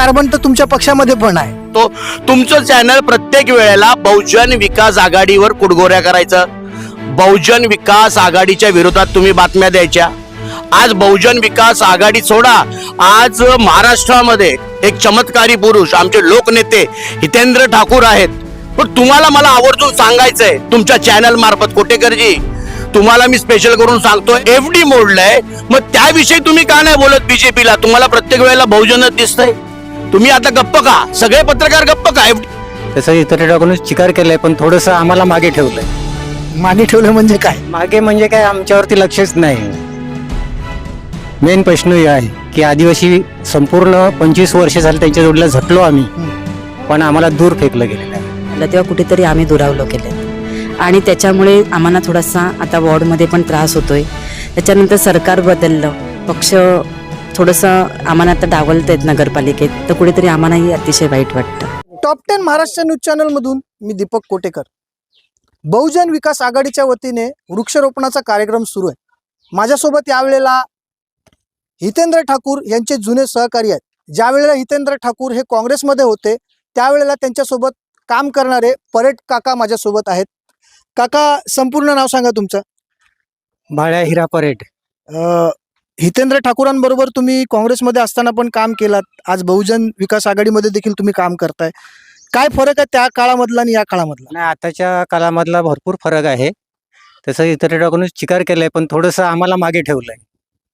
Carbon तर तुमच्या पक्षामध्ये पण आहे. तो तुमचं चॅनल प्रत्येक वेळेला बहुजन विकास आघाडीवर कुडगोऱ्या करायचं. बहुजन विकास आघाडीच्या विरोधात तुम्ही बातम्या द्यायच्या. आज बहुजन विकास आघाडी सोडा. आज महाराष्ट्रामध्ये एक चमत्कारी पुरुष आमचे लोकनेते हितेंद्र ठाकूर आहेत. पण तुम्हाला मला आवर्जून सांगायचंय तुमच्या चॅनल मार्फत कोटेकरजी. तुम्हाला मी स्पेशल करून सांगतो एफ डी मोडलंय. मग त्याविषयी तुम्ही का नाही बोलत बीजेपीला तुम्हाला प्रत्येक वेळेला बहुजनच दिसतंय. तुम्ही आता गप्प का? सगळे पत्रकार गप्प का? तसं इतर टाकून स्वीकार केलंय पण थोडंसं आम्हाला मागे ठेवलंय. मागे ठेवलं म्हणजे काय? मागे म्हणजे काय आमच्यावरती लक्षच नाही. मेन प्रश्न हे आहे की आदिवासी संपूर्ण पंचवीस वर्ष झाले त्यांच्या जोडीला झटलो आम्ही पण आम्हाला दूर फेकलं गेलेलं आहे. तेव्हा कुठेतरी आम्ही दुरावलो गेले आणि त्याच्यामुळे आम्हाला थोडासा आता वॉर्डमध्ये पण त्रास होतोय. त्याच्यानंतर सरकार बदललं पक्ष थोडंसं आम्हाला आता डावलत आहेत नगरपालिकेत तर कुठेतरी आम्हालाही अतिशय वाईट वाटतं. Top ten Maharashtra news channel मधून मी दीपक कोटेकर. बहुजन विकास आघाडीच्या वतीने वृक्षारोपणाचा कार्यक्रम सुरू आहे. माझ्यासोबत यावेळेला हितेंद्र ठाकूर यांचे जुने सहकारी आहेत. ज्या वेळेला हितेंद्र ठाकूर हे काँग्रेसमध्ये होते त्यावेळेला त्यांच्यासोबत काम करणारे परेड काका माझ्यासोबत आहेत. काका संपूर्ण नाव सांगा तुमचं. भाळ्या हिरा परेड अ, हितेंद्र ठाकूरांबरोबर तुम्ही काँग्रेसमध्ये असताना पण काम केलात. आज बहुजन विकास आघाडीमध्ये देखील तुम्ही काम करताय. काय फरक आहे त्या काळामधला आणि या काळामधला? आणि आताच्या काळामधला भरपूर फरक आहे. तसं इतर टाकून स्वीकार केलंय पण थोडंसं आम्हाला मागे ठेवलंय.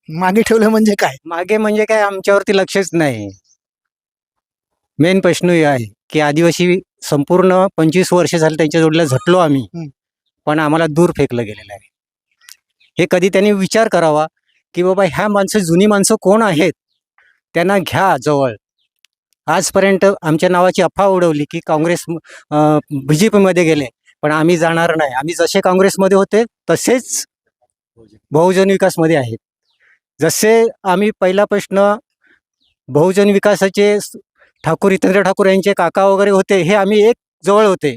मागे ठेवलं म्हणजे काय? मागे म्हणजे काय आमच्यावरती लक्षच नाही. मेन प्रश्न हे आहे की आदिवासी संपूर्ण पंचवीस वर्ष झाले त्यांच्या जोडीला झटलो आम्ही. पण आम्हाला दूर फेकलं गेलेलं आहे. हे कधी त्यांनी विचार करावा की बाबा ह्या माणसं जुनी माणसं कोण आहेत? त्यांना घ्या जवळ. आजपर्यंत आमच्या नावाची अफवा उडवली की काँग्रेस बी जे पीमध्ये गेले. पण आम्ही जाणार नाही. आम्ही जसे काँग्रेसमध्ये होते तसेच बहुजन विकासमध्ये आहेत. जसे आम्ही पहिला प्रश्न बहुजन विकासाचे ठाकूर हितेंद्र ठाकूर यांचे काका वगैरे होते हे आम्ही एक जवळ होते.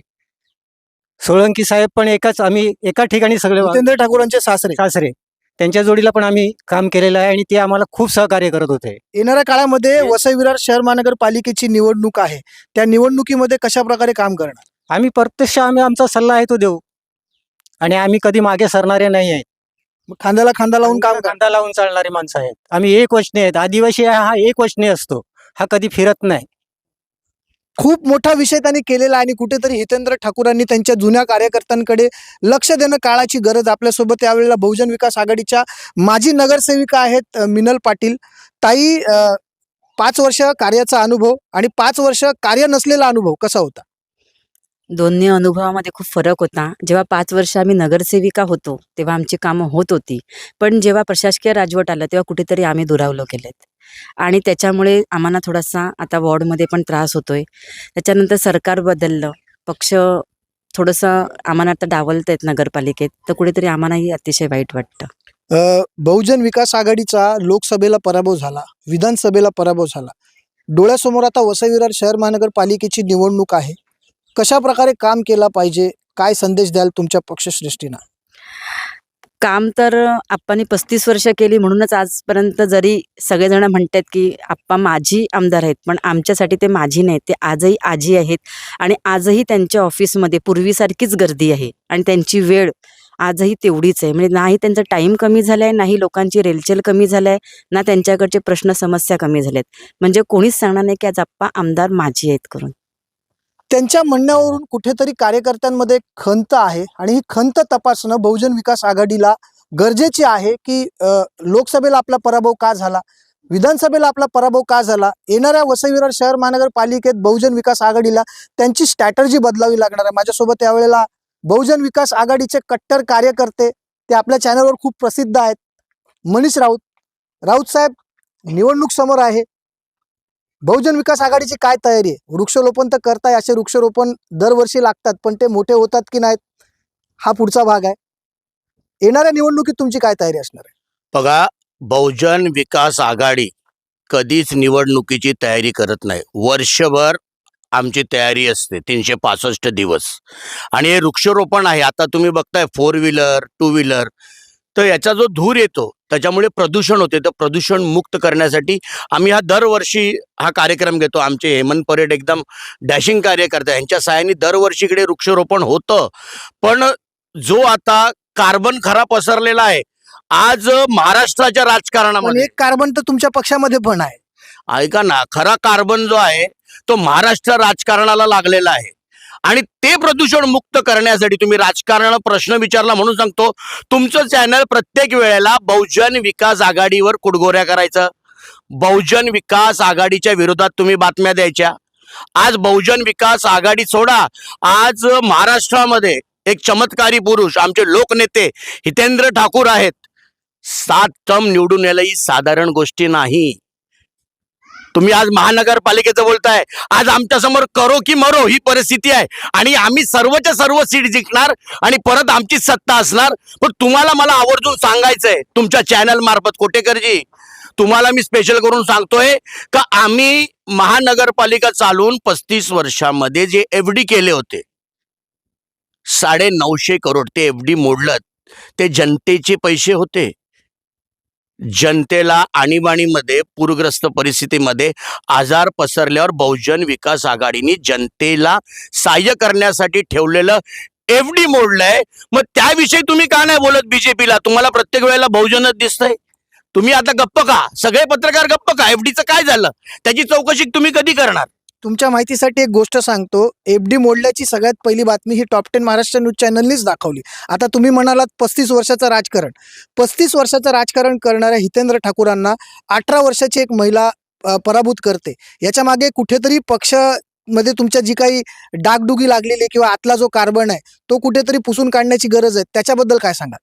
सोळंकी साहेब पण एकाच आम्ही एका ठिकाणी सगळे हितेंद्र ठाकूरांचे सासरे. सासरे. त्यांच्या जोडीला पण आम्ही काम केलेलं आहे आणि ते आम्हाला खूप सहकार्य करत होते. येणाऱ्या काळामध्ये वसई विरार शहर महानगरपालिकेची निवडणूक आहे. त्या निवडणुकीमध्ये कशा प्रकारे काम करणार? आम्ही प्रत्यक्ष आम्ही आमचा सल्ला आहे तो देऊ. आणि आम्ही कधी मागे सरणारे नाही आहेत खांद्याला खांदा लावून काम कांदा लावून चालणारी माणसं आहेत. आम्ही एक वचने आहेत. आदिवासी हा एक वचने असतो. हा कधी फिरत नाही. खूप मोठा विषय त्यांनी केलेला आणि कुठेतरी हितेंद्र ठाकूरांनी त्यांच्या जुन्या कार्यकर्त्यांकडे लक्ष देणं काळाची गरज आपल्यासोबत यावेळेला बहुजन विकास आघाडीच्या माजी नगरसेविका आहेत मिनल पाटील. ताई पाच वर्ष कार्याचा अनुभव आणि पाच वर्ष कार्य नसलेला अनुभव कसा होता? दोन्ही अनुभवामध्ये खूप फरक होता. जेव्हा पाच वर्ष आम्ही नगरसेविका होतो तेव्हा आमची कामं होत होती. पण जेव्हा प्रशासकीय राजवट आलं तेव्हा कुठेतरी आम्ही दुरावलो गेलेत. आणि त्याच्यामुळे आम्हाला थोडासा आता वॉर्डमध्ये पण त्रास होतोय. त्याच्यानंतर सरकार बदललं. पक्ष थोडंसं आम्हाला आता डावलत आहेत नगरपालिकेत. तर कुठेतरी आम्हालाही अतिशय वाईट वाटतं. बहुजन विकास आघाडीचा लोकसभेला पराभव झाला. विधानसभेला पराभव झाला. डोळ्यासमोर आता वसई विरार शहर महानगरपालिकेची निवडणूक आहे. कशा प्रकारे काम केला पाहिजे? काय संदेश द्याल तुमच्या पक्षश्रेष्ठीनं? काम तर आप्पांनी पस्तीस वर्ष केली. म्हणूनच आजपर्यंत जरी सगळेजण म्हणतात की आप्पा माझी आमदार आहेत पण आमच्यासाठी ते माझी नाहीत. ते आजही आजी आहेत आणि आजही त्यांच्या ऑफिसमध्ये पूर्वीसारखीच गर्दी आहे आणि त्यांची वेळ आजही तेवढीच आहे. म्हणजे नाही त्यांचा टाईम कमी झाला आहे नाही लोकांची रेलचेल कमी झाला आहे ना त्यांच्याकडचे प्रश्न समस्या कमी झाल्यात. म्हणजे कोणीच सांगणार नाही की आज आप्पा आमदार माझी आहेत करून. त्यांच्या म्हणण्यावरून कुठेतरी कार्यकर्त्यांमध्ये खंत आहे आणि ही खंत तपासणं बहुजन विकास आघाडीला गरजेची आहे की लोकसभेला आपला पराभव का झाला? विधानसभेला आपला पराभव का झाला? येणाऱ्या वसई विरार शहर महानगरपालिकेत बहुजन विकास आघाडीला त्यांची स्ट्रॅटर्जी बदलावी लागणार आहे. माझ्यासोबत यावेळेला बहुजन विकास आघाडीचे कट्टर कार्यकर्ते ते आपल्या चॅनलवर खूप प्रसिद्ध आहेत. मनीष राऊत. राऊत साहेब निवडणूक समोर आहे. बहुजन विकास आघाडीची काय तयारी आहे? वृक्षरोपण तर करताय असे वृक्षरोपण दरवर्षी लागतात पण ते मोठे होतात की नाहीत? हा पुढचा भाग आहे. येणाऱ्या निवडणुकीत तुमची काय तयारी असणार आहे? बघा बहुजन विकास आघाडी कधीच निवडणुकीची तयारी करत नाही. वर्षभर आमची तयारी असते तीनशे पासष्ट दिवस. आणि हे वृक्षारोपण आहे. आता तुम्ही बघताय फोर व्हीलर टू व्हीलर तर याचा जो धूर येतो त्याच्यामुळे प्रदूषण होते. तर प्रदूषण मुक्त करण्यासाठी आम्ही हा दरवर्षी हा कार्यक्रम घेतो. आमचे हेमंत परेड एकदम डॅशिंग कार्य करतात यांच्या सहाय्याने दरवर्षी इकडे वृक्षारोपण होतं. पण जो आता कार्बन खरा पसरलेला आहे आज महाराष्ट्राच्या राजकारणामध्ये एक कार्बन तर तुमच्या पक्षामध्ये पण आहे. ऐका ना खरा कार्बन जो आहे तो महाराष्ट्र राजकारणाला लागलेला आहे. आणि ते प्रदूषण मुक्त करण्यासाठी तुम्ही राजकारण प्रश्न विचारला म्हणून सांगतो तुमचं चॅनल प्रत्येक वेळेला बहुजन विकास आघाडीवर कुडगोऱ्या करायचं. बहुजन विकास आघाडीच्या विरोधात तुम्ही बातम्या द्यायच्या. आज बहुजन विकास आघाडी सोडा. आज महाराष्ट्रामध्ये एक चमत्कारी पुरुष आमचे लोकनेते हितेंद्र ठाकूर आहेत. सात टर्म निवडून यायला ही साधारण गोष्टी नाही. तुम्ही आज महानगरपालिकेचं बोलताय. आज आमच्यासमोर करो की मरो ही परिस्थिती आहे. आणि आम्ही सर्वच्या सर्व सीट जिंकणार आणि परत आमची सत्ता असणार. पण तुम्हाला मला आवर्जून सांगायचंय तुमच्या चॅनल मार्फत. कोटेकरजी तुम्हाला मी स्पेशल करून सांगतोय का आम्ही महानगरपालिका चालून पस्तीस वर्षामध्ये जे एफ डी केले होते साडे नऊशे करोड ते एफ डी मोडलत ते जनतेचे पैसे होते. जनतेला आणीबाणीमध्ये पूरग्रस्त परिस्थितीमध्ये आजार पसरल्यावर बहुजन विकास आघाडीने जनतेला सहाय्य करण्यासाठी ठेवलेलं एफ डी मोडलंय मग त्याविषयी तुम्ही का नाही बोलत बीजेपीला तुम्हाला प्रत्येक वेळेला बहुजनच दिसतंय. तुम्ही आता गप्प का सगळे पत्रकार गप्प का एफ डीचं काय झालं? त्याची चौकशी तुम्ही कधी करणार? तुमच्या माहितीसाठी एक गोष्ट सांगतो. एफ डी मोडल्याची सगळ्यात पहिली बातमी ही टॉप टेन महाराष्ट्र न्यूज चॅनलनीच दाखवली. आता तुम्ही म्हणालात पस्तीस वर्षाचं राजकारण. पस्तीस वर्षाचं राजकारण करणाऱ्या हितेंद्र ठाकूरांना अठरा वर्षाची एक महिला पराभूत करते. याच्या मागे कुठेतरी पक्षमध्ये तुमच्या जी काही डागडुगी लागलेली आहे किंवा आतला जो कार्बन आहे तो कुठेतरी पुसून काढण्याची गरज आहे. त्याच्याबद्दल काय सांगा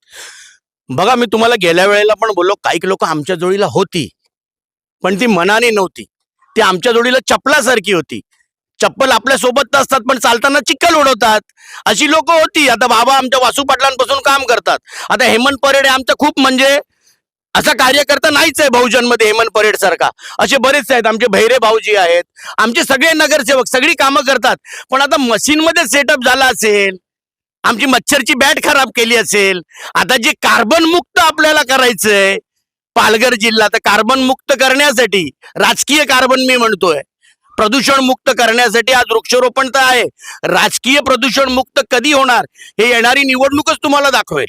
बघा मी तुम्हाला गेल्या वेळेला पण बोललो काही लोक आमच्या जोडीला होती पण ती मनाने नव्हती. ती आमच्या जोडीला चप्पलासारखी होती. चप्पल आपल्यासोबत नसतात पण चालताना चिक्कल उडवतात. अशी लोक होती. आता बाबा आमच्या वासू पाटलांपासून काम करतात. आता हेमंत परेड आमचं खूप म्हणजे असा कार्यकर्ता नाहीच आहे बहुजनमध्ये हेमंत परेड सारखा. असे बरेच आहेत. आमचे भैरे भाऊजी आहेत. आमचे सगळे नगरसेवक सगळी कामं करतात. पण आता मशीन मध्ये सेटअप झाला असेल आमची मच्छरची बॅट खराब केली असेल आता जे कार्बन मुक्त आपल्याला करायचंय पालघर जिल्हा. तर कार्बन मुक्त करण्यासाठी राजकीय कार्बन मी म्हणतोय. प्रदूषण मुक्त करण्यासाठी आज वृक्षारोपण तर आहे. राजकीय प्रदूषण मुक्त कधी होणार? हे येणारी निवडणूकच तुम्हाला दाखवेल.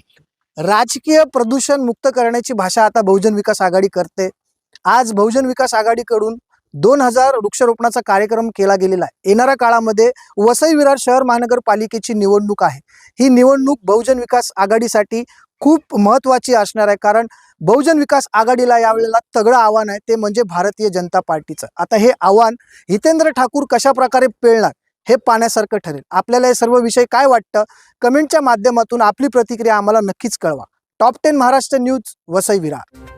राजकीय प्रदूषण मुक्त करण्याची भाषा आता बहुजन विकास आघाडी करते. आज बहुजन विकास आघाडीकडून दोन हजार वृक्षारोपणाचा कार्यक्रम केला गेलेला आहे. येणाऱ्या काळामध्ये वसई विरार शहर महानगरपालिकेची निवडणूक आहे. ही निवडणूक बहुजन विकास आघाडीसाठी खूप महत्वाची असणार आहे. कारण बहुजन विकास आघाडीला यावेळेला तगडं आव्हान आहे. ते म्हणजे भारतीय जनता पार्टीचं. आता हे आव्हान हितेंद्र ठाकूर कशा प्रकारे पेळणार हे पाण्यासारखं ठरेल. आपल्याला हे सर्व विषय काय वाटतं? कमेंटच्या माध्यमातून आपली प्रतिक्रिया आम्हाला नक्कीच कळवा. Top ten Maharashtra news Vasai Virar.